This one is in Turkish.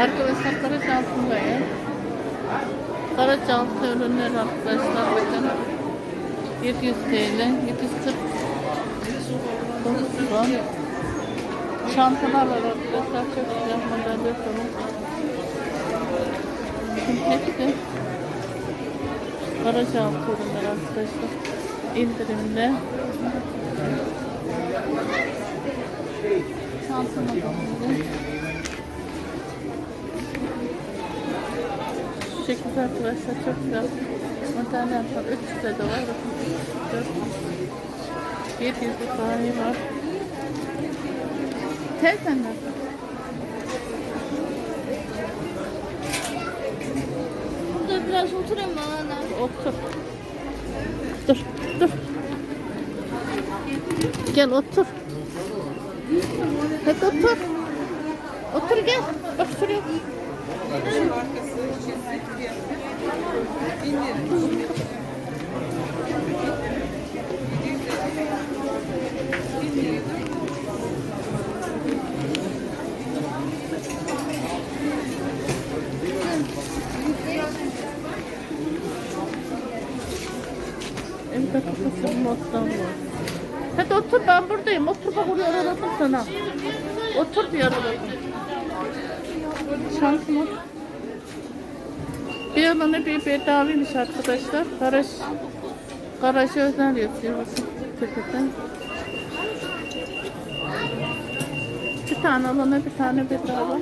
Arkadaşlar Karaca altındayım. Karaca altı ürünler arkadaşlar bakın. 700 TL, 740 Pozisyon. Çantalar var arkadaşlar. Çok güzel modeller dolu. Şimdi hepsi Karaca altı ürünler arkadaşlar. İndirimde. Çantama bakın. Şekilde arkadaşlar çok güzel. Modernler var. 300 de var. Bakın. 400. 700 tane var. Teyzen nerede? Burada biraz oturayım mı ana? Otur. Dur, dur. Gel otur. Hadi otur. Otur gel. Bak şuraya. Evde kafası moddan var. Hadi otur ben buradayım. Otur bak oraya araladım sana. Otur bir araladım. Şansım ol. Bir alanı bir bedaviymiş arkadaşlar. Garaj garajı özel yazıyor bakın tepeden. Bir tane alana bir tane bedava.